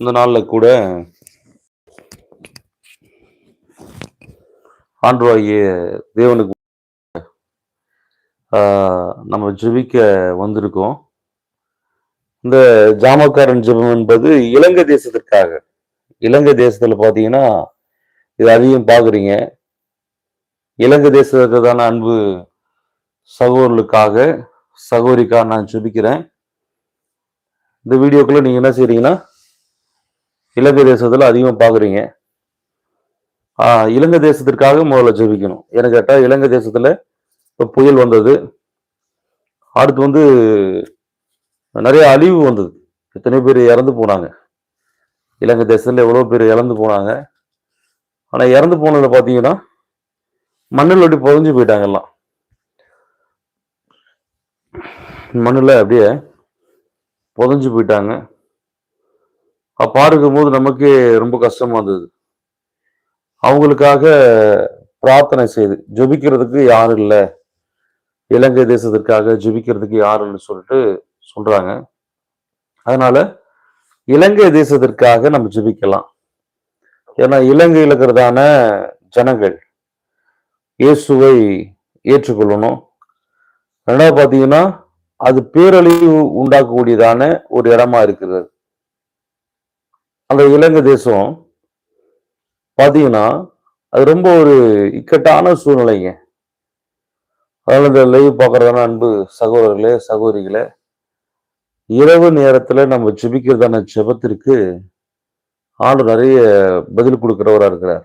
இந்த நாளில் கூட ஆண்டவராகிய தேவனுக்கு நம்ம ஜெபிக்க வந்திருக்கோம். இந்த ஜாமக்காரன் ஜெபம் என்பது இலங்கை தேசத்திற்காக. இலங்கை தேசத்துல பாத்தீங்கன்னா இது அதிகம் பாக்குறீங்க. இலங்கை தேசத்துக்கான அன்பு சகோதரர்களுக்காக சகோதரிக்காக நான் ஜெபிக்கிறேன். இந்த வீடியோக்குள்ள நீங்க என்ன செய்றீங்கன்னா இலங்கை தேசத்தில் அதிகமாக பார்க்குறீங்க இலங்கை தேசத்திற்காக முதல்ல ஜெபிக்கணும். ஏன்னு கேட்டால் இலங்கை தேசத்தில் இப்போ புயல் வந்தது. அடுத்து வந்து நிறைய அழிவு வந்தது. எத்தனை பேர் இறந்து போனாங்க. இலங்கை தேசத்தில் எவ்வளோ பேர் இறந்து போனாங்க. ஆனால் இறந்து போனதில் பார்த்தீங்கன்னா மண்ணில் அப்படி புதஞ்சு போயிட்டாங்க எல்லாம். மண்ணில் அப்படியே புதஞ்சு போயிட்டாங்க. அப்போ பார்க்கும் போது நமக்கே ரொம்ப கஷ்டமா இருந்தது. அவங்களுக்காக பிரார்த்தனை செய்து ஜெபிக்கிறதுக்கு யாரும் இல்லை. இலங்கை தேசத்திற்காக ஜெபிக்கிறதுக்கு யாருன்னு சொல்லிட்டு சொல்றாங்க. அதனால இலங்கை தேசத்திற்காக நம்ம ஜெபிக்கலாம். ஏன்னா இலங்கையில் இருக்கிறதான ஜனங்கள் இயேசுவை ஏற்றுக்கொள்ளணும். ரெண்டாவது பார்த்தீங்கன்னா அது பேரழிவு உண்டாக்கக்கூடியதான ஒரு இடமா இருக்கிறது. அந்த இலங்கை தேசம் பார்த்தீங்கன்னா அது ரொம்ப ஒரு இக்கட்டான சூழ்நிலைங்க. அதனால இந்த லைவ் பார்க்கறதான அன்பு சகோதரர்களே சகோதரிகளே இரவு நேரத்தில் நம்ம ஜெபிக்கிறதான ஜெபத்திற்கு ஆண்டு நிறைய பதில் கொடுக்குறவராக இருக்கிறார்.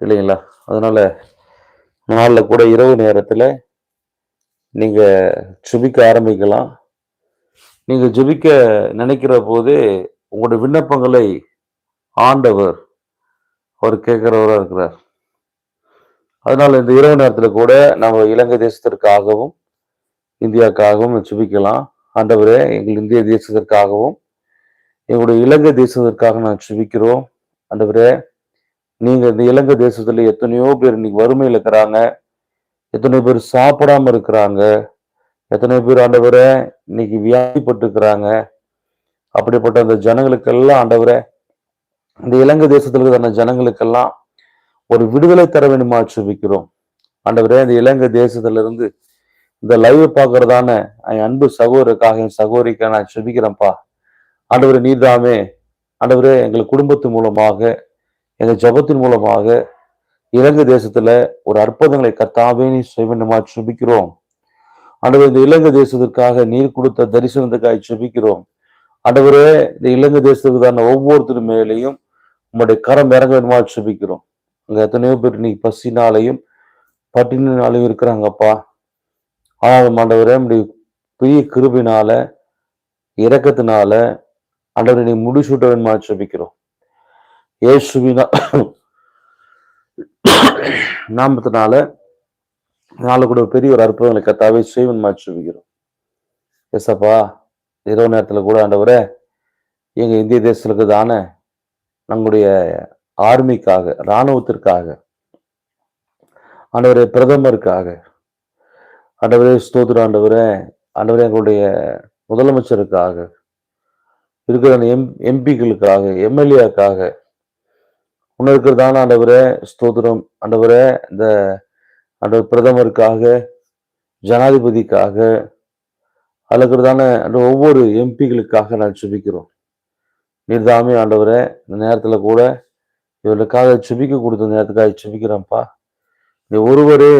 இல்லைங்களா? அதனால நாளில் கூட இரவு நேரத்தில் நீங்கள் ஜெபிக்க ஆரம்பிக்கலாம். நீங்கள் ஜெபிக்க நினைக்கிற போதே உங்களுடைய விண்ணப்பங்களை ஆண்டவர் அவர் கேட்கிறவராக இருக்கிறார். அதனால் இந்த இரவு நேரத்தில் கூட நம்ம இலங்கை தேசத்திற்காகவும் இந்தியாவுக்காகவும் சுபிக்கலாம். ஆண்டவரே எங்கள் இந்திய தேசத்திற்காகவும் எங்களுடைய இலங்கை தேசத்திற்காக நான் சுபிக்கிறோம். ஆண்டவரே நீங்கள் இந்த இலங்கை தேசத்தில் எத்தனையோ பேர் இன்னைக்கு வறுமையில் இருக்கிறாங்க. எத்தனை பேர் சாப்பிடாம இருக்கிறாங்க. எத்தனை பேர் ஆண்டவரை இன்னைக்கு வியாதிப்பட்டு இருக்கிறாங்க அப்படிப்பட்ட அந்த ஜனங்களுக்கெல்லாம் ஆண்டவரே இந்த இலங்கை தேசத்தில் இருக்கிற ஜனங்களுக்கெல்லாம் ஒரு விடுதலை தர வேண்டுமா சுபிக்கிறோம் ஆண்டவரே இந்த இலங்கை தேசத்திலிருந்து இந்த லைவ் பார்க்கறதான என் அன்பு சகோதரருக்காக என் சகோதரிக்காக நான் ஜெபிக்கிறேன்ப்பா ஆண்டவர் நீதாமே ஆண்டவரே எங்கள் குடும்பத்து மூலமாக எங்கள் ஜபத்தின் மூலமாக இலங்கை தேசத்துல ஒரு அற்புதங்களை கத்தாவே நீ செய்ய வேண்டுமா ஜெபிக்கிறோம் ஆண்டவர் இந்த இலங்கை தேசத்திற்காக நீர் கொடுத்த தரிசனத்துக்காக சுபிக்கிறோம் ஆண்டவரே இந்த இலங்கை தேசத்துக்கு தான ஒவ்வொருத்தர் மேலேயும் உங்களுடைய கரம் இறங்க வேணுமா சுபிக்கிறோம். அங்க எத்தனையோ பேர் இன்னைக்கு பசினாலையும் பட்டினாலையும் இருக்கிறாங்கப்பா. ஆனால் ஆண்டவரே நம்முடைய பெரிய கிருபினால இறக்கத்தினால ஆண்டவரை நீ முடிசூட்ட வேணுமா சுபிக்கிறோம். ஏசுவினா நாமத்தினால நாளை கூட பெரிய ஒரு அற்புதங்களை கத்தாவே செய்வன் ஜெபிக்கிறோம் எஸ்அப்பா இரவு நேரத்தில் கூட ஆண்டவரே எங்கள் இந்திய தேசத்துக்கு தானே நம்முடைய ஆர்மிக்காக இராணுவத்திற்காக ஆண்டவரே பிரதமருக்காக ஆண்டவரே ஸ்தோத்திர ஆண்டவரே ஆண்டவரே எங்களுடைய முதலமைச்சருக்காக இருக்கிற எம் எம்பிக்களுக்காக எம்எல்ஏக்காக இன்னும் இருக்கிறதான ஆண்டவரே ஸ்தோத்திரம் ஆண்டவரே இந்த ஆண்டவர் பிரதமருக்காக ஜனாதிபதிக்காக அழகிறதான ஒவ்வொரு எம்பிகளுக்காக நான் சுபிக்கிறோம். நீர்தாமே ஆண்டவரே இந்த நேரத்தில் கூட இவர்களுக்காக சுபிக்க கொடுத்த நேரத்துக்காக சுபிக்கிறேன்ப்பா. நீ ஒருவரே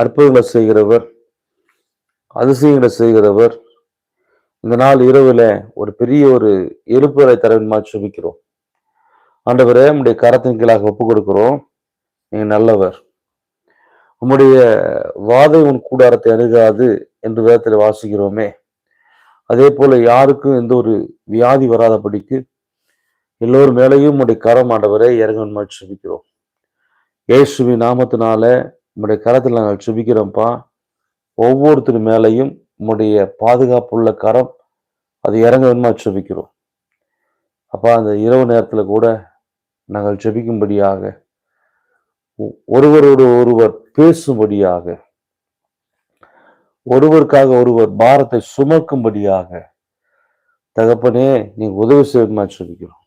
அற்புதங்களை செய்கிறவர் அதிசயங்களை செய்கிறவர். இந்த நாள் இரவுல ஒரு பெரிய ஒரு எழுப்புகளை தரவின்மா சுபிக்கிறோம். ஆண்டவரே நம்முடைய கரத்தின் கீழாக ஒப்பு கொடுக்கிறோம் நீங்க நல்லவர். உம்முடைய வாதை உன் கூடாரத்தை அணுகாது. என்று வேதத்தில் வாசிக்கிறோமே. அதே போல யாருக்கும் எந்த ஒரு வியாதி வராதபடிக்கு எல்லோர் மேலேயும் உடைய கரம் ஆண்டவரை இறங்கணுமா சுபிக்கிறோம். ஏசுவி நாமத்தினால உம்முடைய கரத்தில் நாங்கள் சுபிக்கிறோம்ப்பா. ஒவ்வொருத்தர் மேலையும் உம்முடைய பாதுகாப்புள்ள கரம் அது இறங்க சுபிக்கிறோம். அப்பா அந்த இரவு நேரத்தில் கூட நாங்கள் ஜெபிக்கும்படியாக ஒ- ஒருவரோடு ஒருவர் பேசும்படியாக ஒருவருக்காக ஒருவர் பாரத்தை சுமக்கும்படியாக. தகப்பனே நீ உதவி செய்யுமா ஜெபிக்கிறோம்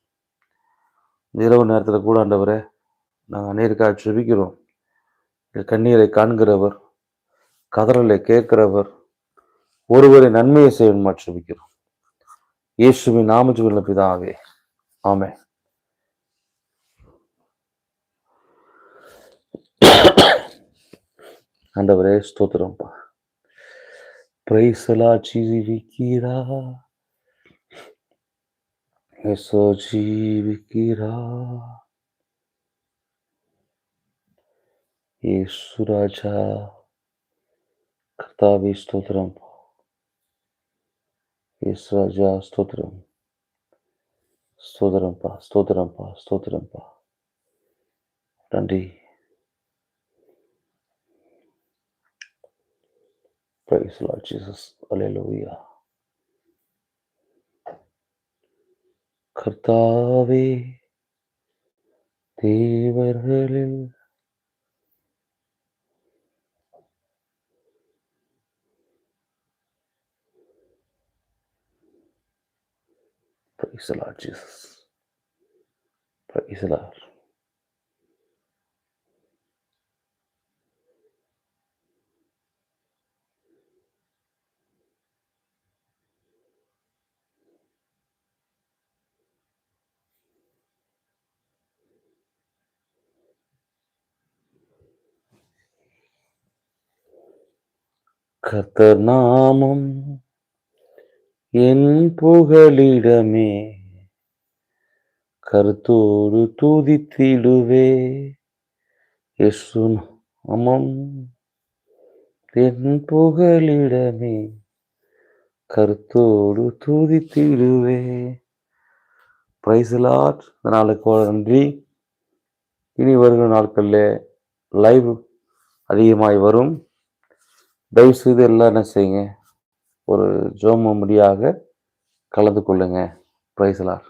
இரவு நேரத்தில் கூட ஆண்டவரே நாங்கள் அநேருக்காக ஜெபிக்கிறோம் கண்ணீரை காண்கிறவர் கதறலை கேட்கிறவர் ஒருவரை நன்மையை செய்யணுமா ஜெபிக்கிறோம் இயேசுவின் நாமத்துள்ள பிதாவே ஆமே ஆண்டவரே ஸ்தோத்திரம்ப்பா. Praisalajivikira. Yesojivikira. Yesuraja. Kartavi Stotram. Yesuraja Stotram. Stotrampa, Stotrampa, Stotrampa. Dundee. Praise the Lord Jesus. Hallelujah. கர்த்தாவே தேவர்களில் Praise the Lord Jesus. Praise the Lord. கர்த்தர் நாமம் என் புகலிடமே கருத்தோடு தூதித்திடுவே. எசு நாமம் என் புகலிடமே கருத்தோடு தூதித்திடுவே. பிரைசலாட் இந்த நாளுக்கு நன்றி. இனி வருகிற நாட்களில் லைவ் அதிகமாய் வரும். தயவு செய்து எல்லாம் என்ன செய்யுங்க? ஒரு ஜோம முடியாக கலந்து கொள்ளுங்க. பிரைசலார்